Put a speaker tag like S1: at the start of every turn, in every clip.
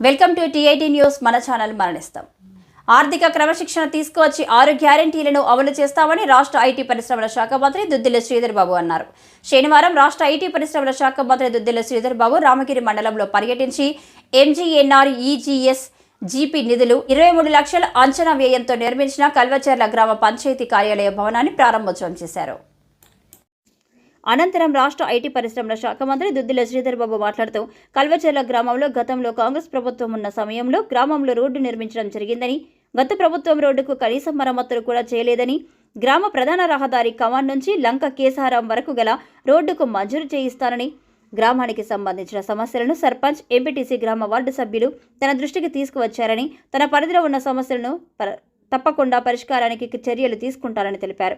S1: Welcome to TIT news. మన channel మరణిస్తాం. ఆర్థిక క్రమశిక్షణ తీసుకువచ్చి ఆరు గ్యారంటీలను అమలు చేస్తామని రాష్ట్ర ఐటీ పరిశ్రమల శాఖ మంత్రి దుద్దిల శ్రీధర్ బాబు అన్నారు. శనివారం రాష్ట్ర ఐటీ పరిశ్రమల శాఖ మంత్రి దుద్దిల శ్రీధర్ బాబు రామగిరి మండలంలో పర్యటించి ఎంజీఎన్ఆర్ ఈజీఎస్ జీపీ నిధులు ఇరవై మూడు లక్షల అంచనా వ్యయంతో నిర్మించిన కల్వచర్ల గ్రామ పంచాయతీ కార్యాలయ భవనాన్ని ప్రారంభోత్సవం చేశారు. అనంతరం రాష్ట్ర ఐటీ పరిశ్రమల శాఖ మంత్రి దుద్దిల శ్రీధర్ బాబు మాట్లాడుతూ కల్వచెర్ల గ్రామంలో గతంలో కాంగ్రెస్ ప్రభుత్వం ఉన్న సమయంలో గ్రామంలో రోడ్డు నిర్మించడం జరిగిందని గత ప్రభుత్వం రోడ్డుకు కనీస మరమ్మతులు కూడా చేయలేదని గ్రామ ప్రధాన రహదారి కమాన్ నుంచి లంక కేసారం వరకు గల రోడ్డుకు మంజూరు చేయిస్తానని గ్రామానికి సంబంధించిన సమస్యలను సర్పంచ్ ఎంపీటీసీ గ్రామ వార్డు సభ్యులు తన దృష్టికి తీసుకువచ్చారని తన పరిధిలో ఉన్న సమస్యలను తప్పకుండా పరిష్కారానికి చర్యలు తీసుకుంటారని తెలిపారు.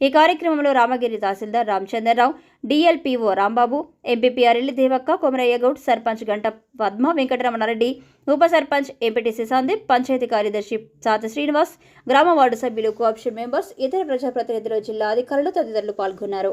S1: ఈ కార్యక్రమంలో రామగిరి తహసీల్దార్ రామచంద్రరావు డిఎల్పిఓ రాంబాబు ఎంపీపీఆర్ ఎల్లి దేవక్క కొమరయ్యగౌడ్ సర్పంచ్ గంట పద్మ వెంకటరమణారెడ్డి ఉప సర్పంచ్ ఎంపీటీసీ సందీప్ పంచాయతీ కార్యదర్శి సాత శ్రీనివాస్ గ్రామ వార్డు సభ్యులు కోఆప్షన్ మెంబర్స్ ఇతర ప్రజాప్రతినిధులు జిల్లా అధికారులు తదితరులు పాల్గొన్నారు.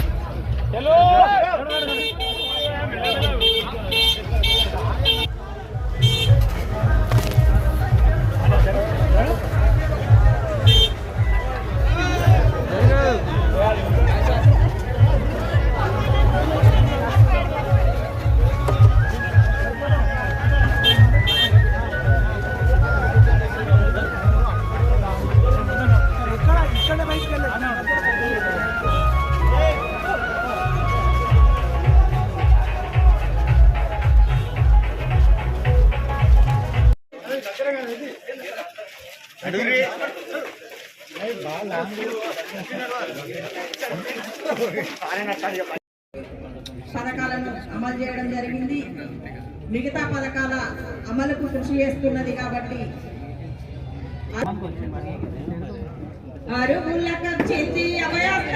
S2: పథకాలను అమలు చేయడం జరిగింది. మిగతా పథకాల అమలుకు కృషి చేస్తున్నది కాబట్టి అరుగులకు చెంది అభయస్త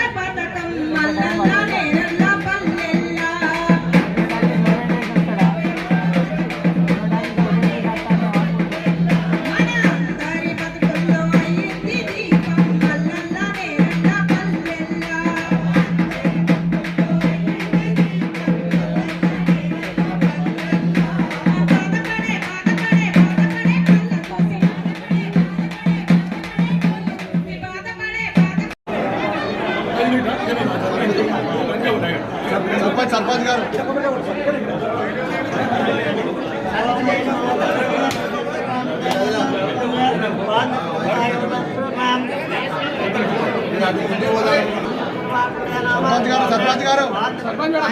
S3: సర్పంచ్ గారు సర్పంచ్ గారు సర్పంచ్ గారు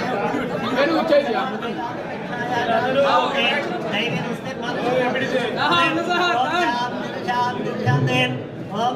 S4: ఓం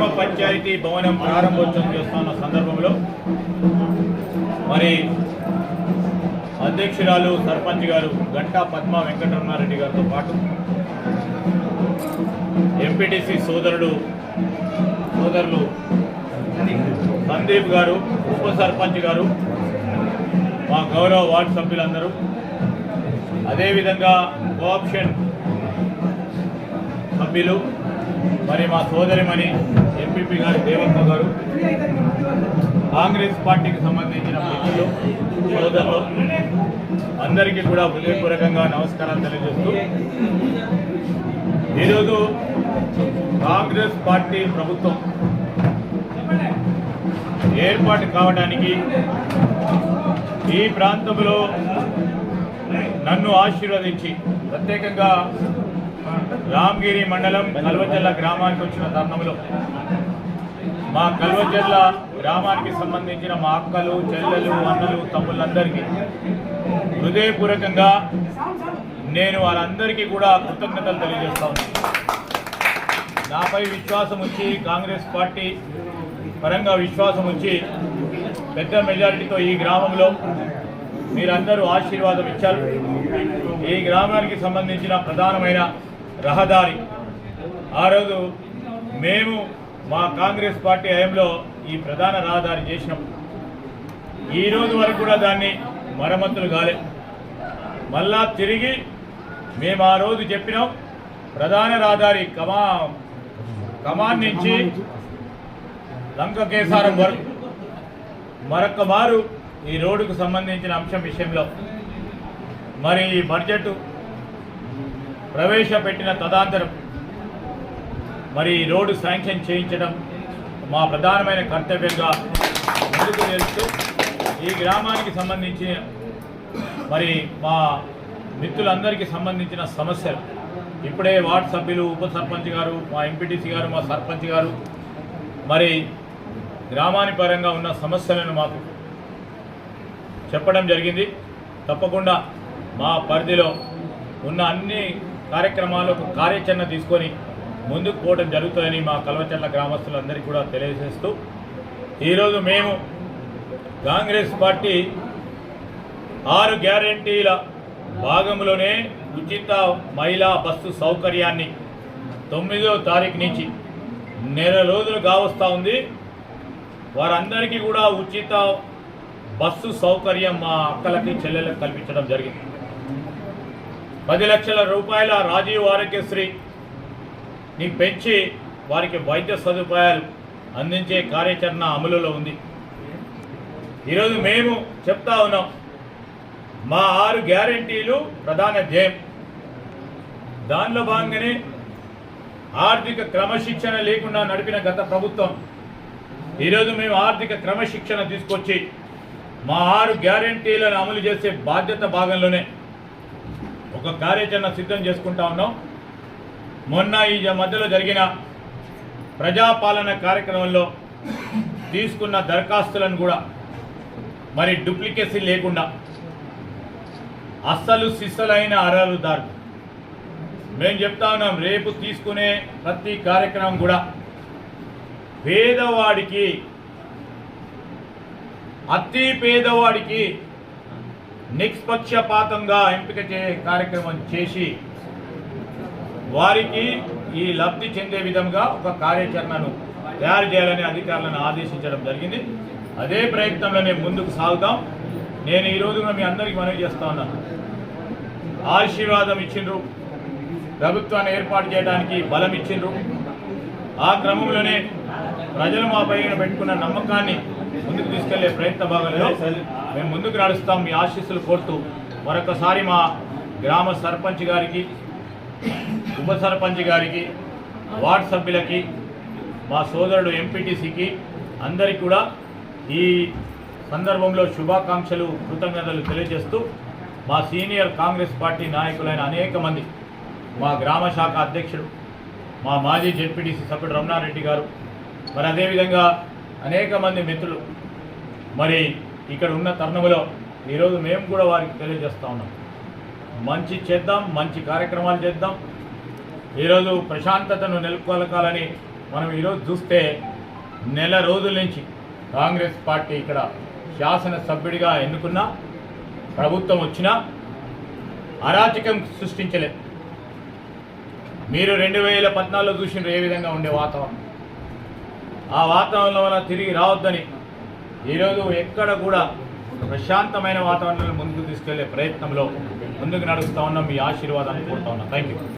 S5: పంచాయతీ భవనం ప్రారంభోత్సవం చేస్తున్న సందర్భంలో మరి అధ్యక్షురాలు సర్పంచ్ గారు గంటా పద్మ వెంకటరమారెడ్డి గారితో పాటు ఎంపీటీసీ సోదరుడు సోదరులు సందీప్ గారు ఉప సర్పంచ్ గారు మా గౌరవ వార్డు సభ్యులందరూ. అదేవిధంగా కోఆప్షన్ సభ్యులు మరి మా సోదరిమణి ఎంపీపీ గారు దేవమ్మ గారు కాంగ్రెస్ పార్టీకి సంబంధించిన మిత్రులు సోదరులు అందరికీ కూడా హృదయపూర్వకంగా నమస్కారాలు తెలియజేస్తూ ఈరోజు కాంగ్రెస్ పార్టీ ప్రభుత్వం ఏర్పాటు కావడానికి ఈ ప్రాంతంలో నన్ను ఆశీర్వదించి ప్రత్యేకంగా రామగిరి మండలం కల్వజల్ల గ్రామానికి వచ్చిన తరుణంలో మా కల్వజల్ల గ్రామానికి సంబంధించిన మా అక్కలు చెల్లెలు అన్నలు తమ్ముళ్ళందరికీ హృదయపూర్వకంగా నేను వారందరికీ కూడా కృతజ్ఞతలు తెలియజేస్తా నాపై విశ్వాసం ఉంచి కాంగ్రెస్ పార్టీ పరంగా విశ్వాసం ఉంచి పెద్ద మెజారిటీతో ఈ గ్రామంలో మీరందరూ ఆశీర్వాదం ఇచ్చారు. ఈ గ్రామానికి సంబంధించిన ప్రధానమైన రహదారి. ఆ రోజు మేము మా కాంగ్రెస్ పార్టీ హయంలో ఈ ప్రధాన రహదారి చేసినాం. ఈ రోజు వరకు కూడా దాన్ని మరమ్మతులు కాలే. మళ్ళా తిరిగి మేము ఆ రోజు చెప్పినాం ప్రధాన రహదారి కమా కమాన్ నుంచి లంక కేసారం వరకు. మరొక మారు ఈ రోడ్డుకు సంబంధించిన అంశం విషయంలో. మరి ఈ బడ్జెట్ ప్రవేశపెట్టిన తదాంతరం. మరి రోడ్డు శాంక్షన్ చేయించడం మా ప్రధానమైన కర్తవ్యంగా ముందుకు తెలుస్తూ ఈ గ్రామానికి సంబంధించి మరి మా మిత్రులందరికీ సంబంధించిన సమస్యలు. ఇప్పుడే వార్డు సభ్యులు ఉప సర్పంచ్ గారు మా ఎంపీటీసీ గారు మా సర్పంచ్ గారు మరి గ్రామాని పరంగా ఉన్న సమస్యలను మాకు చెప్పడం జరిగింది. తప్పకుండా మా పరిధిలో ఉన్న అన్ని కార్యక్రమాలకు కార్యాచరణ తీసుకొని ముందుకు పోవడం జరుగుతుందని మా కల్వచర్ల గ్రామస్తులందరికీ కూడా తెలియజేస్తూ ఈరోజు మేము కాంగ్రెస్ పార్టీ ఆరు గ్యారంటీల భాగంలోనే ఉచిత మహిళా బస్సు సౌకర్యాన్ని తొమ్మిదో తారీఖు నుంచి నెల రోజులు కావస్తూ ఉంది. వారందరికీ కూడా ఉచిత బస్సు సౌకర్యం మా అక్కలకి చెల్లెలకు కల్పించడం జరిగింది. పది లక్షల రూపాయల రాజీవ్ ఆరోగ్యశ్రీ. పెంచి వారికి వైద్య సదుపాయాలు అందించే కార్యాచరణ అమలులో ఉంది. ఈరోజు మేము చెప్తా ఉన్నాం మా ఆరు గ్యారంటీలు ప్రధాన ధ్యేయం. దానిలో భాగంగానే ఆర్థిక క్రమశిక్షణ లేకుండా నడిపిన గత ప్రభుత్వం. ఈరోజు మేము ఆర్థిక క్రమశిక్షణ తీసుకొచ్చి మా ఆరు గ్యారంటీలను అమలు చేసే బాధ్యత భాగంలోనే ఒక కార్యాచరణ సిద్ధం చేసుకుంటా ఉన్నాం. మొన్న ఈ మధ్యలో జరిగిన ప్రజాపాలన కార్యక్రమంలో తీసుకున్న దరఖాస్తులను కూడా మరి డూప్లికేసీ లేకుండా అస్సలు సిస్సలైన అర్హుదారు మేము చెప్తా ఉన్నాం రేపు తీసుకునే ప్రతి కార్యక్రమం కూడా పేదవాడికి అతి పేదవాడికి నిష్పక్షపాతంగా ఎంపిక చే కార్యక్రమం చేసి వారికి ఈ లబ్ధి చెందే విధంగా ఒక కార్యాచరణను తయారు చేయాలని అధికారులను ఆదేశించడం జరిగింది. అదే ప్రయత్నంలోనే ముందుకు సాగుతాం. నేను ఈరోజు మీ అందరికీ మనవి చేస్తా ఉన్నాను. ఆశీర్వాదం ఇచ్చిండ్రు. ప్రభుత్వాన్ని ఏర్పాటు చేయడానికి బలం ఇచ్చిండ్రు. ఆ క్రమంలోనే ప్రజలు మా పైన పెట్టుకున్న నమ్మకాన్ని ముందుకు తీసుకెళ్ళే ప్రయత్న భాగంలో మేము ముందుకు నడుస్తాం మీ ఆశీస్సులు కోరుతూ మరొకసారి మా గ్రామ సర్పంచ్ గారికి ఉప సర్పంచ్ గారికి వార్డు సభ్యులకి మా సోదరుడు ఎంపీటీసీకి అందరికీ కూడా ఈ సందర్భంలో శుభాకాంక్షలు కృతజ్ఞతలు తెలియజేస్తూ మా సీనియర్ కాంగ్రెస్ పార్టీ నాయకులైన అనేక మంది మా గ్రామ శాఖ అధ్యక్షుడు మా మాజీ జెడ్పీటీసీ సభ్యుడు రమణారెడ్డి గారు. మరి అదేవిధంగా అనేక మంది మిత్రులు. మరి ఇక్కడ ఉన్న తరుణంలో ఈరోజు మేము కూడా వారికి తెలియజేస్తూ ఉన్నాం. మంచి చేద్దాం మంచి కార్యక్రమాలు చేద్దాం. ఈరోజు ప్రశాంతతను నెలకొలకాలని మనం ఈరోజు చూస్తే నెల రోజుల నుంచి కాంగ్రెస్ పార్టీ ఇక్కడ శాసనసభ్యుడిగా ఎన్నుకున్న ప్రభుత్వం వచ్చినా అరాచకం సృష్టించలేదు మీరు రెండు వేల పద్నాలుగులో చూసిన ఏ విధంగా ఉండే వాతావరణం. ఆ వాతావరణం వల్ల తిరిగి రావద్దని ఈరోజు ఎక్కడ కూడా ప్రశాంతమైన వాతావరణంలో ముందుకు తీసుకెళ్ళే ప్రయత్నంలో ముందుకు నడుస్తా ఉన్నాం. మీ ఆశీర్వాదాన్ని కోరుతా ఉన్నాం. Thank you